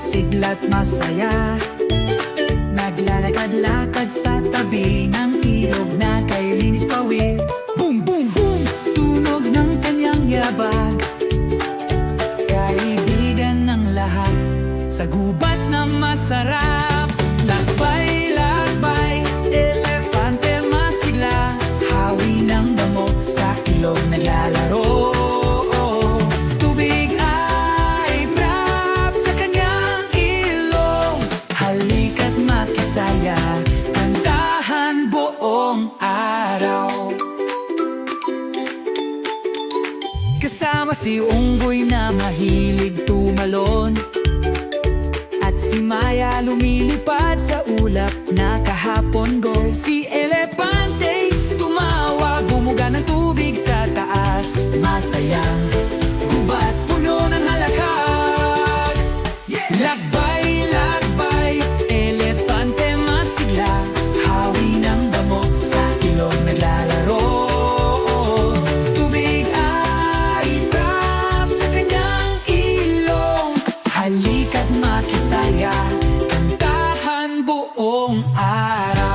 at masaya. Naglalakad-lakad sa tabi ng ilog na kay Linis Pawid Boom, boom, boom! Tunog ng kanyang yabag. Kaibigan ng lahat Sa gubat na masarap. Lakbay, lakbay Elepante masigla. Hawi ng damo Sa ilog naglalaro Halika't makisaya Kantahan buong araw. Kasama si Unggoy na mahilig tumalon. At si Maya lumilipad sa ulap na kahapon go. Si Elepante tumawa gumuga ng tubig sa taas. Masayang gubat puno ng halakag yeah! makisaya Kantahan buong araw.